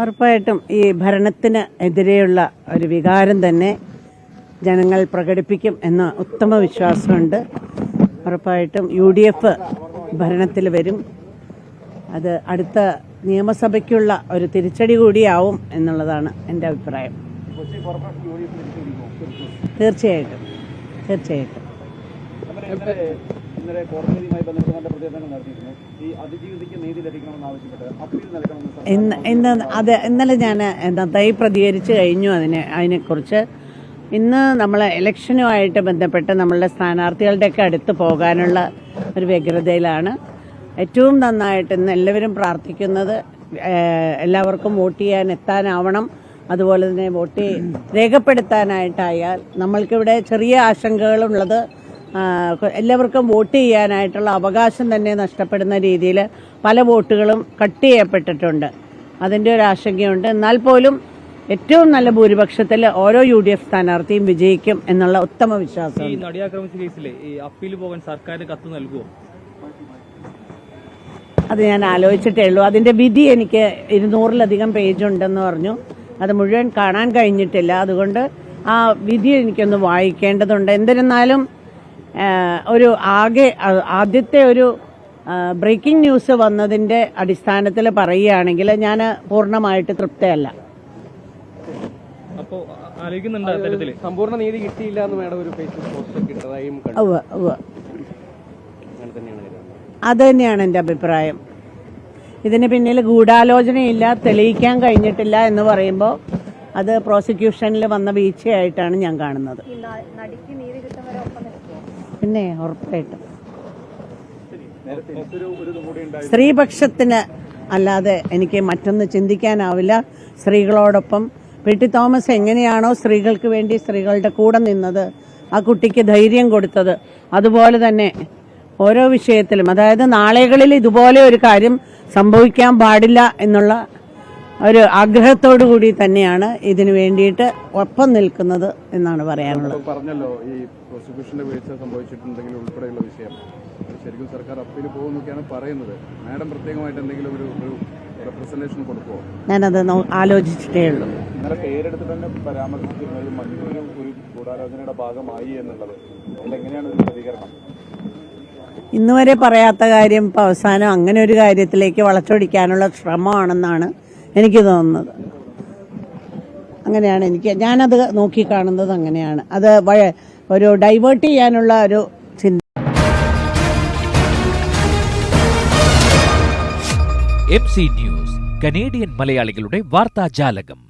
ഉറപ്പായിട്ടും ഈ ഭരണത്തിന് എതിരെയുള്ള ഒരു വികാരം തന്നെ ജനങ്ങൾ പ്രകടിപ്പിക്കും എന്ന ഉത്തമ വിശ്വാസമുണ്ട്. ഉറപ്പായിട്ടും യു ഡി എഫ് ഭരണത്തിൽ വരും. അത് അടുത്ത നിയമസഭയ്ക്കുള്ള ഒരു തിരിച്ചടി കൂടിയാവും എന്നുള്ളതാണ് എന്റെ അഭിപ്രായം. തീർച്ചയായിട്ടും. തീർച്ചയായിട്ടും. ഇന്നലെ കോടതിയുമായി ബന്ധപ്പെട്ട് പ്രതികരണങ്ങൾ നടത്തിയിരുന്നു. ഈ അതിജീവിതയ്ക്ക് നീതി ലഭിക്കണമെന്ന് ആവശ്യപ്പെട്ട് അപ്പീൽ നൽകണമെന്ന് ഇന്ന് ഇന്ന് അത് ഇന്നലെ ഞാൻ എന്തായി പ്രതികരിച്ചു കഴിഞ്ഞു അതിനെ അതിനെക്കുറിച്ച്. ഇന്ന് നമ്മൾ ഇലക്ഷനുമായിട്ട് ബന്ധപ്പെട്ട് നമ്മളുടെ സ്ഥാനാർത്ഥികളുടെയൊക്കെ അടുത്ത് പോകാനുള്ള ഒരു വ്യഗ്രതയിലാണ്. ഏറ്റവും നന്നായിട്ട് ഇന്ന് എല്ലാവരും പ്രാർത്ഥിക്കുന്നത് എല്ലാവർക്കും വോട്ട് ചെയ്യാൻ എത്താനാവണം. അതുപോലെ തന്നെ വോട്ട് രേഖപ്പെടുത്താനായിട്ടായാൽ നമ്മൾക്കിവിടെ ചെറിയ ആശങ്കകളുള്ളത് എല്ലാവർക്കും വോട്ട് ചെയ്യാനായിട്ടുള്ള അവകാശം തന്നെ നഷ്ടപ്പെടുന്ന രീതിയിൽ പല വോട്ടുകളും കട്ട് ചെയ്യപ്പെട്ടിട്ടുണ്ട്. അതിന്റെ ഒരു ആശങ്കയുണ്ട്. എന്നാൽ പോലും ഏറ്റവും നല്ല ഭൂരിപക്ഷത്തിൽ ഓരോ യു ഡി എഫ് സ്ഥാനാർത്ഥിയും വിജയിക്കും എന്നുള്ള ഉത്തമ ഈ വിശ്വാസം കേസിലെ ഈ അപ്പീൽ പോകാൻ സർക്കാരിന് കത്ത് നൽകുമോ അത് ഞാൻ ആലോചിച്ചിട്ടേ ഉള്ളൂ. അതിന്റെ വിധി എനിക്ക് ഇരുന്നൂറിലധികം പേജ് ഉണ്ടെന്ന് പറഞ്ഞു. അത് മുഴുവൻ കാണാൻ കഴിഞ്ഞിട്ടില്ല. അതുകൊണ്ട് ആ വിധി എനിക്കൊന്ന് വായിക്കേണ്ടതുണ്ട്. എന്നിരുന്നാലും ആ, ഒരു ആകെ ആദ്യത്തെ ഒരു ബ്രേക്കിംഗ് ന്യൂസ് വന്നതിന്റെ അടിസ്ഥാനത്തിൽ പറയുകയാണെങ്കിൽ ഞാൻ പൂർണമായിട്ട് തൃപ്തയല്ല. സമ്പൂർണ നീതി കിട്ടിയില്ല എന്ന് മേഡം ഒരു ഫേസ്ബുക്ക് പോസ്റ്റ് അത് തന്നെയാണ് എന്റെ അഭിപ്രായം. ഇതിന് പിന്നിൽ ഗൂഢാലോചനയില്ല തെളിയിക്കാൻ കഴിഞ്ഞിട്ടില്ല എന്ന് പറയുമ്പോൾ അത് പ്രോസിക്യൂഷനിൽ വന്ന വീഴ്ചയായിട്ടാണ് ഞാൻ കാണുന്നത് നടിക്ക് നീതി കിട്ടും വരെ ഒപ്പം നിൽക്കുമോ പിന്നെ ഉറപ്പായിട്ടും. സ്ത്രീപക്ഷത്തിന് അല്ലാതെ എനിക്ക് മറ്റൊന്ന് ചിന്തിക്കാനാവില്ല. സ്ത്രീകളോടൊപ്പം പി ടി തോമസ് എങ്ങനെയാണോ സ്ത്രീകൾക്ക് വേണ്ടി സ്ത്രീകളുടെ കൂടെ നിന്നത് ആ കുട്ടിക്ക് ധൈര്യം കൊടുത്തത്. അതുപോലെ തന്നെ ഓരോ വിഷയത്തിലും അതായത് നാളെകളിൽ ഇതുപോലെ ഒരു കാര്യം സംഭവിക്കാൻ പാടില്ല എന്നുള്ള ഒരു ആഗ്രഹത്തോടു കൂടി തന്നെയാണ് ഇതിനു വേണ്ടിയിട്ട് ഒപ്പം നിൽക്കുന്നത് എന്നാണ് പറയാനുള്ളത്. പറഞ്ഞല്ലോ ഈ പ്രോസിക്യൂഷന്റെ വീഴ്ച സംഭവിച്ചിട്ടുണ്ടെങ്കിൽ ഉൾപ്പെടെയുള്ള വിഷയം. ശരിക്കും സർക്കാർ അപ്പീൽ പോകുന്നൊക്കെയാണ് പറയുന്നത്. മാഡം പ്രത്യേകമായിട്ട് എന്തെങ്കിലും ഒരു ഒരു റെപ്രസെന്റേഷൻ കൊടുക്കുമോ ഞാനത് ആലോചിച്ചിട്ടേ ഉള്ളൂ. പേരെടുത്ത് തന്നെ പരാമർശിച്ചിരുന്നത് മറ്റൊരു ഒരു ഗൂഢാലോചനയുടെ ഭാഗമായി എന്നുള്ളത്. അതിലെങ്ങനെയാണ് ഒരു പ്രതികരണം? ഇന്നുവരെ പറയാത്ത കാര്യം ഇപ്പം അവസാനം അങ്ങനെ ഒരു കാര്യത്തിലേക്ക് വളച്ചൊടിക്കാനുള്ള ശ്രമമാണെന്നാണ് എനിക്ക് തോന്നുന്നത്. അങ്ങനെയാണ് എനിക്ക് ഞാനത് നോക്കിക്കാണുന്നത് അങ്ങനെയാണ്. അത് ഒരു ഡൈവേർട്ട് ചെയ്യാനുള്ള ഒരു ചിന്ത. എം സി ന്യൂസ് കനേഡിയൻ മലയാളികളുടെ വാർത്താജാലകം.